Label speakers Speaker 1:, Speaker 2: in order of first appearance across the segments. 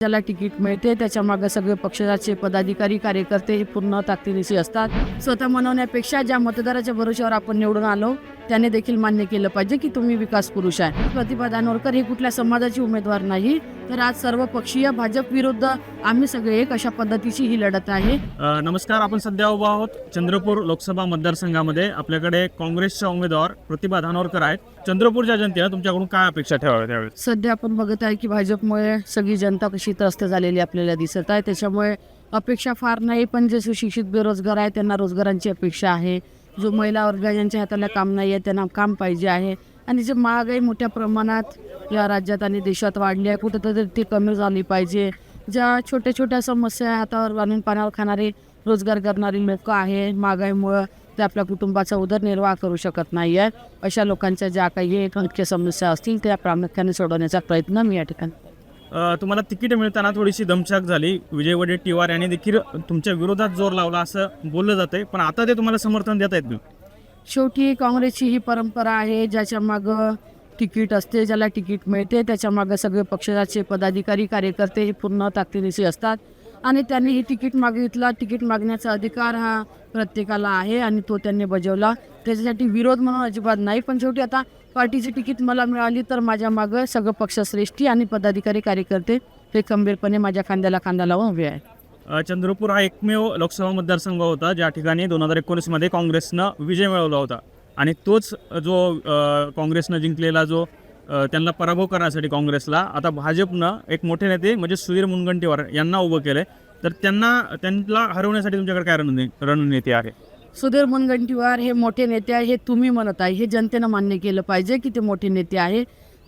Speaker 1: ज्याला तिकीट मिळते त्याच्यामागे सगळे पक्षाचे पदाधिकारी कार्यकर्ते हे पूर्ण ताकदीनिशी असतात. स्वतः म्हणवण्यापेक्षा ज्या मतदाराच्या भरोश्यावर आपण निवडून आलो त्याने देखील मान्य केलं पाहिजे की तुम्ही विकास पुरुष आहे. प्रतिभा दानोरकर हे कुठल्या समाजाची उमेदवार नाही तर आज सर्व पक्षीय भाजप विरुद्ध आम्ही सगळे एक अशा पद्धतीची ही लढत आहे.
Speaker 2: नमस्कार आपण सध्या उभा आहोत चंद्रपूर लोकसभा मतदारसंघामध्ये. आपल्याकडे काँग्रेसच्या उमेदवार प्रतिभा धानोरकर आहेत. चंद्रपूरच्या जनतेनं तुमच्याकडून काय अपेक्षा ठेवाव्या त्यावेळेस?
Speaker 1: सध्या आपण बघत आहे की भाजपमुळे सगळी जनता कशी त्रस्त झालेली आपल्याला दिसत आहे. त्याच्यामुळे अपेक्षा फार नाही पण जे सुशिक्षित बेरोजगार आहे त्यांना रोजगारांची अपेक्षा आहे. जो महिला वर्ग ज्यांच्या हाताला काम नाही आहे त्यांना काम पाहिजे आहे. आणि जे महागाई मोठ्या प्रमाणात या राज्यात आणि देशात वाढली आहे. कुठंतरी ती कमी झाली पाहिजे. ज्या छोट्या छोट्या समस्या हातावर बांधून पाण्यावर खाणारे रोजगार करणारी लोक आहे महागाईमुळं ते आपल्या कुटुंबाचा उदरनिर्वाह करू शकत नाही आहे. अशा लोकांच्या ज्या काही मुख्य समस्या असतील त्या प्रामुख्याने सोडवण्याचा प्रयत्न मी या ठिकाणी
Speaker 2: तुम्हाला तिकीट मिळताना थोडीशी दमछाक झाली. विजय वडेट्टीवार यांनी देखील तुमच्या विरोधात जोर लावला असं बोललं जातंय. पण आता ते तुम्हाला समर्थन देत आहेत
Speaker 1: शेवटी काँग्रेसची ही परंपरा आहे ज्याच्या मागं तिकीट असते ज्याला तिकीट मिळते त्याच्या मागं सगळे पक्षाचे पदाधिकारी कार्यकर्ते हे पूर्ण ताकदीनिशी असतात. आणि त्यांनी ही तिकीट मागितला. तिकीट मागण्याचा अधिकार हा प्रत्येकाला आहे आणि तो त्यांनी बजावला. त्याच्यासाठी विरोध म्हणून अजिबात नाही. पण शेवटी आता पार्टीची तिकीट मला मिळाली तर माझ्या मागं सगळं पक्षश्रेष्ठी आणि पदाधिकारी कार्यकर्ते हे खंबीरपणे माझ्या खांद्याला खांदा लावून उभे
Speaker 2: आहे चंद्रपूर हा एकमेव लोकसभा मतदारसंघ होता. ज्या ठिकाणी दोन हजार एकोणीसमध्ये काँग्रेसनं विजय मिळवला होता. आणि तोच जो काँग्रेसनं जिंकलेला जो त्यांना पराभव करण्यासाठी काँग्रेसला आता भाजपनं एक मोठे नेते म्हणजे सुधीर मुनगंटीवार यांना उभं केलं तर त्यांना त्यांना हरवण्यासाठी तुमच्याकडे काय रणनी रणनीती आहे?
Speaker 1: सुधीर मुनगंटीवार हे मोठे नेते आहे हे तुम्ही म्हणत आहे. हे जनतेनं मान्य केलं पाहिजे की ते मोठे नेते आहे.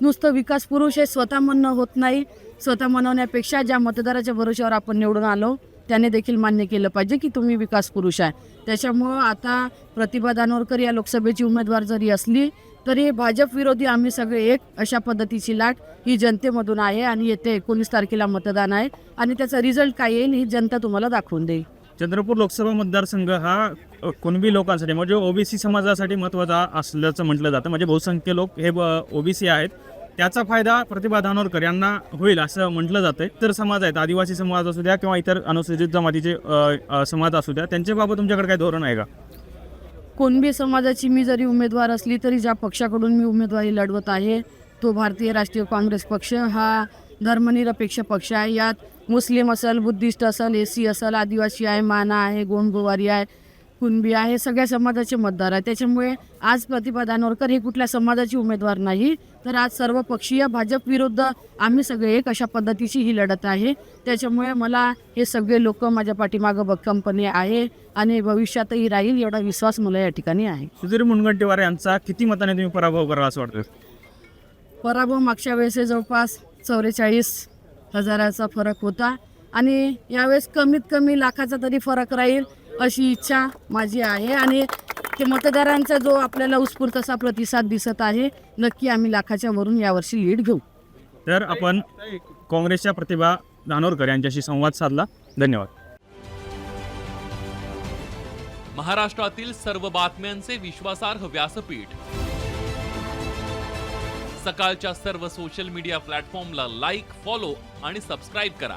Speaker 1: नुसतं विकास पुरुष हे स्वतः म्हणणं होत नाही. स्वतः म्हणवण्यापेक्षा ज्या मतदाराच्या भरोश्यावर आपण निवडून आलो त्याने देखील मान्य केलं पाहिजे की तुम्ही विकास पुरुष आहे. त्याच्यामुळं आता प्रतिभा दानोरकर या लोकसभेची उमेदवार जरी असली तरी भाजप विरोधी आम्ही सगळे एक अशा पद्धतीची लाट ही जनतेमधून आहे आणि येते एकोणीस तारखेला मतदान आहे आणि त्याचा रिझल्ट काय येईल ही जनता तुम्हाला दाखवून देईल.
Speaker 2: चंद्रपूर लोकसभा मतदारसंघ हा कुणबी लोकांसाठी म्हणजे ओबीसी समाजासाठी महत्त्वाचा असल्याचं म्हटलं जातं. म्हणजे बहुसंख्य लोक हे ओबीसी आहेत. त्याचा फायदा प्रतिभा धानोरकर यांना होईल असं म्हटलं जातं तर समाज आहेत आदिवासी समाज असू द्या किंवा इतर अनुसूचित जमातीचे समाज असू द्या त्यांच्याबाबत तुमच्याकडे काय धोरण आहे का?
Speaker 1: कोणबी समाजाची मी जरी उमेदवार असली तरी ज्या पक्षाकडून मी उमेदवारी लढवत आहे तो भारतीय राष्ट्रीय काँग्रेस पक्ष हा धर्मनिरपेक्ष पक्ष आहे. यात मुस्लिम असेल बुद्धिस्ट असेल एसी असेल आदिवासी आहे माना आहे गोंडगोवारी आहे कुणबी आहे सगळ्या समाजाचे मतदार आहे त्याच्यामुळे आज प्रतिभा दानोरकर हे कुठल्या समाजाची उमेदवार नाही तर आज सर्व पक्षीय भाजप विरुद्ध आम्ही सगळे एक अशा पद्धतीची ही लढत आहे. त्याच्यामुळे मला हे सगळे लोक माझ्या पाठीमागं भक्कमपणे आहे आणि भविष्यातही राहील एवढा विश्वास मला या ठिकाणी आहे.
Speaker 2: सुधीर मुनगंटीवार यांचा किती मताने तुम्ही पराभव कराल असं वाटतं
Speaker 1: पराभव मागच्या वेळेस जवळपास चौवेचाळीस हजाराचा फरक होता. आणि यावेळेस कमीत कमी लाखाचा तरी फरक राहील. अशी इच्छा माझी आहे आणि ते मतदारांचा जो आपल्याला उत्स्फूर्त असा प्रतिसाद दिसत आहे नक्की आम्ही लाखाच्या वरून यावर्षी लीड घेऊ.
Speaker 2: तर आपण काँग्रेसच्या प्रतिभा धानोरकर यांच्याशी संवाद साधला. धन्यवाद.
Speaker 3: महाराष्ट्रातील सर्व बातम्यांचे विश्वासार्ह व्यासपीठ. सकाळच्या सर्व सोशल मीडिया प्लॅटफॉर्मला लाईक फॉलो आणि सबस्क्राईब करा.